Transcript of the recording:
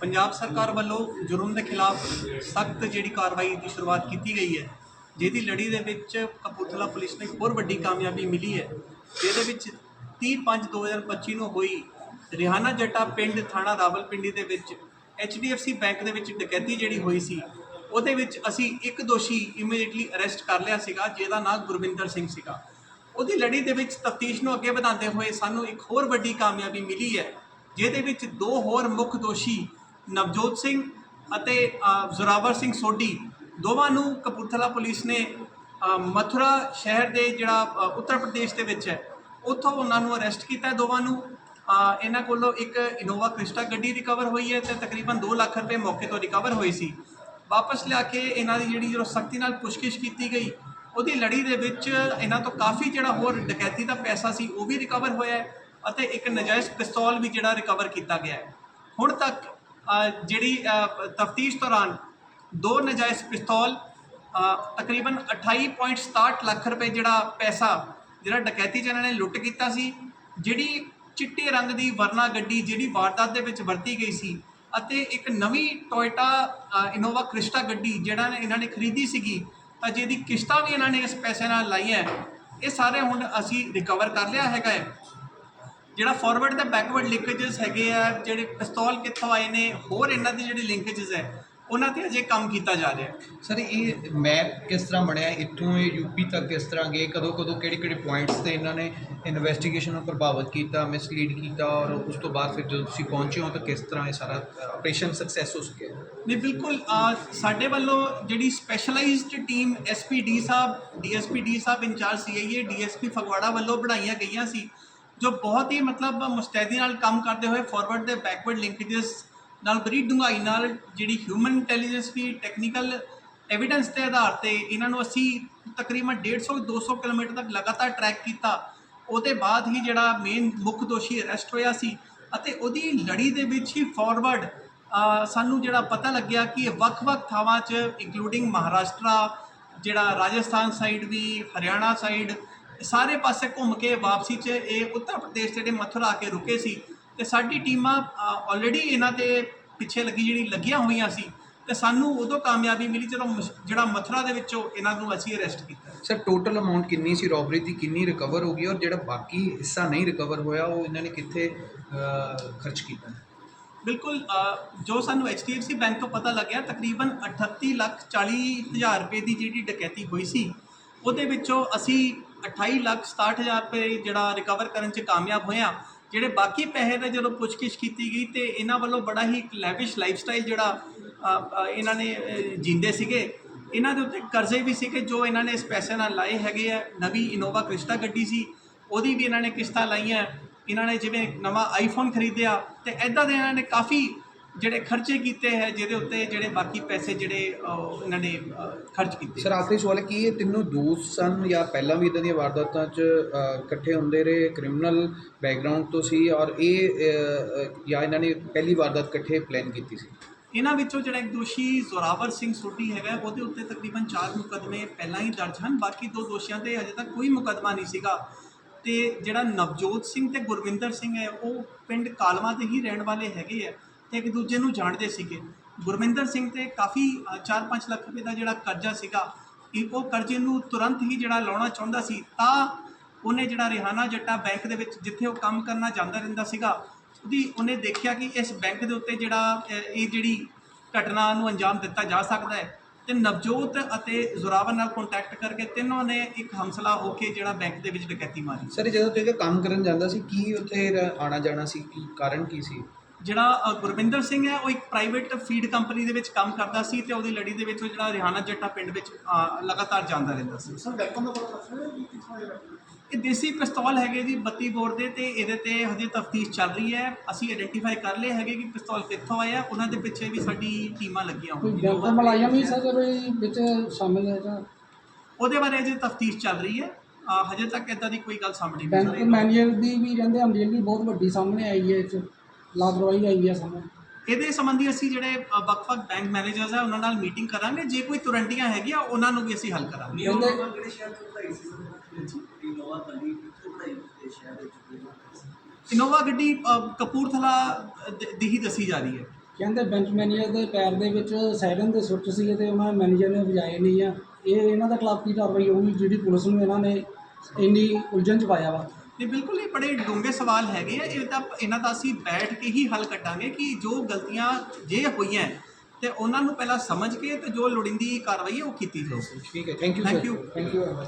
ਪੰਜਾਬ ਸਰਕਾਰ ਵੱਲੋਂ ਜੁਰਮ ਦੇ ਖਿਲਾਫ ਸਖਤ ਜਿਹੜੀ ਕਾਰਵਾਈ ਦੀ ਸ਼ੁਰੂਆਤ ਕੀਤੀ ਗਈ ਹੈ, ਜਿਹਦੀ ਲੜੀ ਦੇ ਵਿੱਚ ਕਪੂਰਥਲਾ ਪੁਲਿਸ ਨੂੰ ਇੱਕ ਹੋਰ ਵੱਡੀ ਕਾਮਯਾਬੀ ਮਿਲੀ ਹੈ, ਜਿਹਦੇ ਵਿੱਚ 30/5/2025 ਨੂੰ ਹੋਈ ਰਿਹਾਨਾ ਜੱਟਾ ਪਿੰਡ ਥਾਣਾ ਰਾਵਲਪਿੰਡੀ ਦੇ ਵਿੱਚ HDFC ਬੈਂਕ ਦੇ ਵਿੱਚ ਡਕੈਤੀ ਜਿਹੜੀ ਹੋਈ ਸੀ, ਉਹਦੇ ਵਿੱਚ ਅਸੀਂ ਇੱਕ ਦੋਸ਼ੀ ਇਮੀਡੀਏਟਲੀ ਅਰੈਸਟ ਕਰ ਲਿਆ ਸੀਗਾ, ਜਿਹਦਾ ਨਾਮ ਗੁਰਵਿੰਦਰ ਸਿੰਘ ਸੀਗਾ। ਉਹਦੀ ਲੜੀ ਦੇ ਵਿੱਚ ਤਫਤੀਸ਼ ਨੂੰ ਅੱਗੇ ਵਧਾਉਂਦੇ ਹੋਏ ਸਾਨੂੰ ਇੱਕ ਹੋਰ ਵੱਡੀ ਕਾਮਯਾਬੀ ਮਿਲੀ ਹੈ, ਜਿਹਦੇ ਵਿੱਚ ਦੋ ਹੋਰ ਮੁੱਖ ਦੋਸ਼ੀ ਨਵਜੋਤ ਸਿੰਘ ਅਤੇ ਜ਼ੋਰਾਵਰ ਸਿੰਘ ਸੋਢੀ। ਦੋਵਾਂ ਨੂੰ ਕਪੂਰਥਲਾ ਪੁਲਿਸ ਨੇ ਮਥੁਰਾ ਸ਼ਹਿਰ ਦੇ ਜਿਹੜਾ ਉੱਤਰ ਪ੍ਰਦੇਸ਼ ਦੇ ਵਿੱਚ ਹੈ, ਉੱਥੋਂ ਉਹਨਾਂ ਨੂੰ ਅਰੈਸਟ ਕੀਤਾ ਦੋਵਾਂ ਨੂੰ। ਇਹਨਾਂ ਕੋਲੋਂ ਇੱਕ ਇਨੋਵਾ ਕ੍ਰਿਸਟਾ ਗੱਡੀ ਰਿਕਵਰ ਹੋਈ ਹੈ ਤੇ ਤਕਰੀਬਨ 2 ਲੱਖ ਰੁਪਏ ਮੌਕੇ ਤੋਂ ਰਿਕਵਰ ਹੋਈ ਸੀ। ਵਾਪਸ ਲਿਆ ਕੇ ਇਹਨਾਂ ਦੀ ਜਿਹੜੀ ਜਦੋਂ ਸਖਤੀ ਨਾਲ ਪੁੱਛਗਿੱਛ ਕੀਤੀ ਗਈ। ਉਹਦੀ ਲੜੀ ਦੇ ਵਿੱਚ ਇਹਨਾਂ ਤੋਂ ਕਾਫੀ ਜਿਹੜਾ ਹੋਰ ਡਕੈਤੀ ਦਾ ਪੈਸਾ ਸੀ ਉਹ ਵੀ ਰਿਕਵਰ ਹੋਇਆ ਅਤੇ ਇੱਕ ਨਜਾਇਜ਼ ਪਿਸਤੌਲ ਵੀ ਜਿਹੜਾ ਰਿਕਵਰ ਕੀਤਾ ਗਿਆ ਹੈ। ਹੁਣ ਤੱਕ ਜਿਹੜੀ ਤਫਤੀਸ਼ ਦੌਰਾਨ ਦੋ ਨਜਾਇਜ਼ ਪਿਸਤੌਲ ਅ, ਤਕਰੀਬਨ 28.67 ਲੱਖ ਰੁਪਏ ਜਿਹੜਾ ਪੈਸਾ ਜਿਹੜਾ ਡਕੈਤੀ 'ਚ ਇਹਨਾਂ ਨੇ ਲੁੱਟ ਕੀਤਾ ਸੀ ਜਿਹੜੀ ਚਿੱਟੇ ਰੰਗ ਦੀ ਵਰਨਾ ਗੱਡੀ ਜਿਹੜੀ ਵਾਰਦਾਤ ਦੇ ਵਿੱਚ ਵਰਤੀ ਗਈ ਸੀ ਅਤੇ ਇੱਕ ਨਵੀਂ ਟੋਇਟਾ ਇਨੋਵਾ ਕ੍ਰਿਸਟਾ ਗੱਡੀ ਜਿਹੜਾ ਇਹਨਾਂ ਨੇ ਖਰੀਦੀ ਸੀਗੀ ਤਾਂ ਜਿਹਦੀ ਕਿਸ਼ਤਾਂ ਵੀ ਇਹਨਾਂ ਨੇ ਇਸ ਪੈਸੇ ਨਾਲ ਲਾਈਆਂ ਇਹ ਸਾਰੇ ਹੁਣ ਅਸੀਂ ਰਿਕਵਰ ਕਰ ਲਿਆ ਹੈਗਾ ਹੈ। ਜਿਹੜਾ ਫਾਰਵਰਡ ਤੇ ਬੈਕਵਰਡ ਲਿੰਕੇजेस ਹੈਗੇ ਆ ਜਿਹੜੇ ਪਿਸਤੌਲ ਕਿੱਥੋਂ ਆਏ ਨੇ ਹੋਰ ਇਹਨਾਂ ਦੇ ਜਿਹੜੇ ਲਿੰਕੇजेस ਹੈ ਉਹਨਾਂ ਤੇ ਅਜੇ ਕੰਮ ਕੀਤਾ ਜਾ ਰਿਹਾ ਸਰ ਇਹ ਮੈਪ ਕਿਸ ਤਰ੍ਹਾਂ ਬਣਿਆ ਇੱਥੋਂ ਇਹ ਯੂਪੀ ਤੱਕ ਕਿਸ ਤਰ੍ਹਾਂ ਗਏ ਕਦੋਂ ਕਦੋਂ ਕਿਹੜੇ ਕਿਹੜੇ ਪੁਆਇੰਟਸ ਤੇ ਇਹਨਾਂ ਨੇ ਇਨਵੈਸਟੀਗੇਸ਼ਨ ਨੂੰ ਪ੍ਰਭਾਵਿਤ ਕੀਤਾ ਮਿਸਲੀਡ ਕੀਤਾ ਔਰ ਉਸ ਤੋਂ ਬਾਅਦ ਫਿਰ ਜਦੋਂ ਤੁਸੀਂ ਪਹੁੰਚੇ ਹੋ ਤਾਂ ਕਿਸ ਤਰ੍ਹਾਂ ਇਹ ਸਾਰਾ ਆਪਰੇਸ਼ਨ ਸਕਸੈਸ ਹੋ ਸਕਿਆ? ਨਹੀਂ ਬਿਲਕੁਲ ਸਾਡੇ ਵੱਲੋਂ ਜਿਹੜੀ ਸਪੈਸ਼ਲਾਈਜ਼ਡ ਟੀਮ ਐਸਪੀਡੀ ਸਾਹਿਬ ਡੀਐਸਪੀ ਡੀ ਸਾਹਿਬ ਇੰਚਾਰਜ ਸੀਆਈਏ ਡੀਐਸਪੀ ਫਗਵਾੜਾ ਵੱਲੋਂ ਬਣਾਈਆਂ ਗਈਆਂ ਸੀ। ਜੋ ਬਹੁਤ ਹੀ ਮਤਲਬ ਮੁਸਤੈਦੀ ਨਾਲ ਕੰਮ ਕਰਦੇ ਹੋਏ ਫਾਰਵਰਡ ਦੇ ਬੈਕਵਰਡ ਲਿੰਕੇजेस ਨਾਲ ਬੜੀ ਡੂੰਘਾਈ ਨਾਲ ਜਿਹੜੀ ਹਿਊਮਨ ਇੰਟੈਲੀਜੈਂਸ ਵੀ ਟੈਕਨੀਕਲ ਐਵੀਡੈਂਸ ਦੇ ਆਧਾਰ ਤੇ ਇਹਨਾਂ ਨੂੰ ਅਸੀਂ ਤਕਰੀਬਨ 150 200 ਕਿਲੋਮੀਟਰ ਤੱਕ ਲਗਾਤਾਰ ਟਰੈਕ ਕੀਤਾ। ਉਹਦੇ ਬਾਅਦ ਹੀ ਜਿਹੜਾ ਮੇਨ ਮੁੱਖ ਦੋਸ਼ੀ ਅਰੈਸਟ ਹੋਇਆ ਸੀ ਅਤੇ ਉਹਦੀ ਲੜੀ ਦੇ ਵਿੱਚ ਹੀ ਫਾਰਵਰਡ ਸਾਨੂੰ ਜਿਹੜਾ ਪਤਾ ਲੱਗਿਆ ਕਿ ਇਹ ਵੱਖ-ਵੱਖ ਥਾਵਾਂ 'ਚ ਇੰਕਲੂਡਿੰਗ ਮਹਾਰਾਸ਼ਟਰਾ, ਜਿਹੜਾ ਰਾਜਸਥਾਨ ਸਾਈਡ ਵੀ, ਹਰਿਆਣਾ ਸਾਈਡ ਸਾਰੇ ਪਾਸੇ ਘੁੰਮ ਕੇ ਵਾਪਸੀ 'ਚ ਇਹ ਉੱਤਰ ਪ੍ਰਦੇਸ਼ ਜਿਹੜੇ ਮਥੁਰਾ ਆ ਕੇ ਰੁਕੇ ਸੀ ਤੇ ਸਾਡੀ ਟੀਮਾਂ ਆਲਰੇਡੀ ਇਹਨਾਂ ਤੇ ਪਿੱਛੇ ਲੱਗੀ ਜਿਹੜੀ ਲੱਗੀਆਂ ਹੋਈਆਂ ਸੀ ਤੇ ਸਾਨੂੰ ਉਦੋਂ ਕਾਮਯਾਬੀ ਮਿਲੀ ਜਦੋਂ ਮਸ- ਜਿਹੜਾ ਮਥੁਰਾ ਦੇ ਵਿੱਚੋਂ ਇਹਨਾਂ ਨੂੰ ਅਸੀਂ ਅਰੈਸਟ ਕੀਤਾ। ਸਰ ਟੋਟਲ ਅਮਾਉਂਟ ਕਿੰਨੀ ਸੀ ਰੋਬਰੀ ਦੀ? ਕਿੰਨੀ ਰਿਕਵਰ ਹੋ ਗਈ? ਔਰ ਜਿਹੜਾ ਬਾਕੀ ਹਿੱਸਾ ਨਹੀਂ ਰਿਕਵਰ ਹੋਇਆ ਉਹ ਇਹਨਾਂ ਨੇ ਕਿੱਥੇ ਅਹ, ਖਰਚ ਕੀਤਾ? ਬਿਲਕੁਲ ਅ, ਜੋ ਸਾਨੂੰ HDFC ਬੈਂਕ ਤੋਂ ਪਤਾ ਲੱਗਿਆ ਤਕਰੀਬਨ 38 ਲੱਖ 40 ਹਜ਼ਾਰ ਰੁਪਏ ਦੀ ਜਿਹੜੀ ਡਕੈਤੀ ਹੋਈ ਸੀ ਉਹਦੇ ਵਿੱਚੋਂ ਅਸੀਂ 28 ਲੱਖ 67 ਹਜ਼ਾਰ ਰੁਪਏ ਜਿਹੜਾ ਰਿਕਵਰ ਕਰਨ 'ਚ ਕਾਮਯਾਬ ਹੋਇਆ। ਜਿਹੜੇ ਬਾਕੀ ਪੈਸੇ ਦਾ ਜਦੋਂ ਪੁੱਛਗਿੱਛ ਕੀਤੀ ਗਈ ਤੇ ਇਹਨਾਂ ਵੱਲੋਂ ਬੜਾ ਹੀ ਇੱਕ ਲੈਵਿਸ਼ ਲਾਈਫਸਟਾਈਲ ਜਿਹੜਾ ਇਹਨਾਂ ਨੇ ਅ, ਜੀਂਦੇ ਸੀਗੇ। ਇਹਨਾਂ ਦੇ ਉੱਤੇ ਕਰਜ਼ੇ ਵੀ ਸੀਗੇ ਜੋ ਇਹਨਾਂ ਨੇ ਇਸ ਪੈਸੇ ਨਾਲ ਲਾਏ ਹੈਗੇ ਆ। ਨਵੀਂ ਇਨੋਵਾ ਕ੍ਰਿਸਟਾ ਗੱਡੀ ਸੀ ਉਹਦੀ ਵੀ ਇਹਨਾਂ ਨੇ ਕਿਸ਼ਤਾਂ ਲਾਈਆਂ। ਇਹਨਾਂ ਨੇ ਜਿਵੇਂ ਨਵਾਂ ਆਈਫੋਨ ਖਰੀਦਿਆ ਤੇ ਐਦਾਂ ਦੇ ਇਹਨਾਂ ਨੇ ਕਾਫੀ ਜਿਹੜੇ ਖਰਚੇ ਕੀਤੇ ਹੈ ਜਿਹਦੇ ਉੱਤੇ ਜਿਹੜੇ ਬਾਕੀ ਪੈਸੇ ਜਿਹੜੇ ਇਹਨਾਂ ਨੇ ਖਰਚ ਕੀਤੇ ਸਰ ਆਖਰੀ ਸਵਾਲ ਕੀ ਇਹ ਤਿੰਨੋਂ ਦੋਸਤ ਸਨ ਜਾਂ ਪਹਿਲਾਂ ਵੀ ਇਦਾਂ ਦੀਆਂ ਵਾਰਦਾਤਾਂ 'ਚ ਇਕੱਠੇ ਹੁੰਦੇ ਰਹੇ ਕ੍ਰਿਮੀਨਲ ਬੈਕਗ੍ਰਾਉਂਡ ਤੋਂ ਸੀ ਔਰ ਇਹ ਜਾਂ ਇਹਨਾਂ ਨੇ ਪਹਿਲੀ ਵਾਰਦਾਤ ਇਕੱਠੇ ਪਲਾਨ ਕੀਤੀ ਸੀ? ਇਹਨਾਂ ਵਿੱਚੋਂ ਜਿਹੜਾ ਇੱਕ ਦੋਸ਼ੀ ਜ਼ੋਰਾਵਰ ਸਿੰਘ ਸੋਢੀ ਹੈਗਾ ਉਹਦੇ ਉੱਤੇ ਤਕਰੀਬਨ 4 ਮੁਕਦਮੇ ਪਹਿਲਾਂ ਹੀ ਦਰਜ ਹਨ। ਬਾਕੀ ਦੋ ਦੋਸ਼ੀਆਂ ਤੇ ਅਜੇ ਤੱਕ ਕੋਈ ਮੁਕਦਮਾ ਨਹੀਂ ਸੀਗਾ। ਤੇ ਜਿਹੜਾ ਨਵਜੋਤ ਸਿੰਘ ਤੇ ਗੁਰਵਿੰਦਰ ਸਿੰਘ ਹੈ ਉਹ ਪਿੰਡ ਕਾਲਵਾ ਦੇ ਹੀ ਰਹਿਣ ਵਾਲੇ ਹੈਗੇ ਆ। ਤੇ ਇੱਕ ਦੂਜੇ ਨੂੰ ਜਾਣਦੇ ਸੀਗੇ। ਗੁਰਮਿੰਦਰ ਸਿੰਘ ਤੇ ਕਾਫੀ 4-5 ਲੱਖ ਰੁਪਏ ਦਾ ਜਿਹੜਾ ਕਰਜ਼ਾ ਸੀਗਾ ਕਿ ਉਹ ਕਰਜ਼ੇ ਨੂੰ ਤੁਰੰਤ ਹੀ ਜਿਹੜਾ ਲਾਉਣਾ ਚਾਹੁੰਦਾ ਸੀ, ਤਾਂ ਉਹਨੇ ਜਿਹੜਾ ਰਿਹਾਨਾ ਜੱਟਾ ਬੈਂਕ ਦੇ ਵਿੱਚ ਜਿੱਥੇ ਉਹ ਕੰਮ ਕਰਨਾ ਜਾਂਦਾ ਰਹਿੰਦਾ ਸੀਗਾ, ਉਹਦੀ ਉਹਨੇ ਦੇਖਿਆ ਕਿ ਇਸ ਬੈਂਕ ਦੇ ਉੱਤੇ ਜਿਹੜਾ ਇਹ ਜਿਹੜੀ ਘਟਨਾ ਨੂੰ ਅੰਜਾਮ ਦਿੱਤਾ ਜਾ ਸਕਦਾ ਹੈ। ਤੇ ਨਵਜੋਤ ਅਤੇ ਜ਼ੋਰਾਵਰ ਨਾਲ ਕੰਟੈਕਟ ਕਰਕੇ ਤਿੰਨੋਂ ਨੇ ਇੱਕ ਹਮਸਲਾ ਹੋ ਕੇ ਜਿਹੜਾ ਬੈਂਕ ਦੇ ਵਿੱਚ ਡਕੈਤੀ ਮਾਰੀ। ਸਰ ਜਦੋਂ ਤੁਸੀਂ ਕੰਮ ਕਰਨ ਜਾਂਦਾ ਸੀ, ਕੀ ਉੱਥੇ ਆਣਾ ਜਾਣਾ ਸੀ? ਕੀ ਕਾਰਨ ਕੀ ਸੀ? ਜਿਹੜਾ ਗੁਰਵਿੰਦਰ ਸਿੰਘ ਹੈ ਉਹ ਇੱਕ ਪ੍ਰਾਈਵੇਟ ਫੀਡ ਕੰਪਨੀ ਦੇ ਵਿੱਚ ਕੰਮ ਕਰਦਾ ਸੀ ਤੇ ਉਹਦੀ ਲੜੀ ਦੇ ਵਿੱਚ ਉਹ ਜਿਹੜਾ ਰਿਹਾਨਾ ਜੱਟਾ ਪਿੰਡ ਵਿੱਚ ਅ, ਲਗਾਤਾਰ ਜਾਂਦਾ ਰਹਿੰਦਾ ਸੀ। ਸਰ ਬੈਂਕਾਂ ਦਾ ਪਤਾ ਦੱਸ ਰਹੇ ਕਿੱਥੋਂ ਆਇਆ ਇਹ ਦੇਸੀ ਪਿਸਤੌਲ ਹੈਗੇ ਜੀ 32 ਬੋਰ ਦੇ ਤੇ ਇਹਦੇ ਤੇ ਹਜੇ ਤਫਤੀਸ਼ ਚੱਲ ਰਹੀ ਹੈ। ਅਸੀਂ ਆਇਡੈਂਟੀਫਾਈ ਕਰ ਲਏ ਹੈਗੇ ਕਿ ਪਿਸਤੌਲ ਕਿੱਥੋਂ ਆਇਆ ਉਹਨਾਂ ਦੇ ਪਿੱਛੇ ਵੀ ਸਾਡੀ ਟੀਮਾਂ ਲੱਗੀਆਂ ਕੋਈ ਹੋਈਆਂ ਬੈਂਕ ਮਲਾਇਆ ਵੀ ਸਰ ਵੀ ਵਿੱਚ ਸ਼ਾਮਿਲ ਹੈ ਜਾਂ? ਉਹਦੇ ਬਾਰੇ ਅਜੇ ਤਫਤੀਸ਼ ਚੱਲ ਰਹੀ ਹੈ। ਅ, ਹਜੇ ਤੱਕ ਇਦਾਂ ਦੀ ਕੋਈ ਗੱਲ ਸਾਹਮਣੇ ਨਹੀਂ ਬੈਂਕ ਆਈ। ਮੈਨੇਜਰ ਦੀ ਵੀ ਕਹਿੰਦੇ ਹੁੰਦੀ ਹੈ ਕਿ ਬਹੁਤ ਵੱਡੀ ਸਾਹਮਣੇ ਆਈ ਹੈ ਇਹ 'ਚ। ਲਾਪਰਵਾਹੀ ਆਈ ਹੈ ਸਾਹਮਣੇ। ਇਹਦੇ ਸੰਬੰਧੀ ਅਸੀਂ ਜਿਹੜੇ ਅ, ਵੱਖ-ਵੱਖ ਬੈਂਕ ਮੈਨੇਜਰਸ ਆ ਉਹਨਾਂ ਨਾਲ ਮੀਟਿੰਗ ਕਰਾਂਗੇ। ਜੇ ਕੋਈ ਤੁਰੰਡੀਆਂ ਹੈਗੀਆਂ ਉਹਨਾਂ ਨੂੰ ਵੀ ਅਸੀਂ ਹੱਲ ਕਰਾਂਗੇ। ਕਹਿੰਦੇ ਕਿਹੜੇ ਸ਼ਹਿਰ ਤੋਂ ਪੜਾਈ ਸੀ? ਇਨੋਵਾ ਗੱਡੀ ਕਿੱਥੋਂ ਪੜਾਈ ਤੇ ਸ਼ਹਿਰ ਦੇ ਵਿੱਚ ਇਨੋਵਾ ਗੱਡੀ ਅ, ਕਪੂਰਥਲਾ ਦ- ਦੀ ਹੀ ਦੱਸੀ ਜਾ ਰਹੀ ਹੈ। ਕਹਿੰਦੇ ਬੈਂਚ ਮੈਨੇਜਰ ਦੇ ਪੈਰ ਦੇ ਵਿੱਚ ਸਾਇਰਨ ਦੇ ਸੁੱਚ ਸੀਗੇ ਤੇ ਉਹਨਾਂ ਮੈਨੇਜਰ ਨੇ ਵਜਾਏ ਨਹੀਂ ਆ। ਇਹ ਇਹਨਾਂ ਦੇ ਖਿਲਾਫ ਕੀ ਕਾਰਵਾਈ ਹੋਊਗੀ ਜਿਹੜੀ ਪੁਲਿਸ ਨੂੰ ਇਹਨਾਂ ਨੇ ਇੰਨੀ ਉਲਝਣ ਚ ਪਾਇਆ ਵਾ? ਇਹ ਬਿਲਕੁਲ ਇਹ ਬੜੇ ਡੂੰਘੇ ਸਵਾਲ ਹੈਗੇ ਆ। ਇਹ ਤਾਂ ਇਹਨਾਂ ਦਾ ਅਸੀਂ ਬੈਠ ਕੇ ਹੀ ਹੱਲ ਕੱਢਾਂਗੇ ਕਿ ਜੋ ਗਲਤੀਆਂ ਜੇ ਹੋਈਆਂ ਤੇ ਉਹਨਾਂ ਨੂੰ ਪਹਿਲਾਂ ਸਮਝ ਕੇ ਤੇ ਜੋ ਲੋੜੀਂਦੀ ਕਾਰਵਾਈ ਹੈ ਉਹ ਕੀਤੀ ਜਾਊਗੀ ਠੀਕ ਹੈ ਥੈਂਕ ਯੂ. Thank you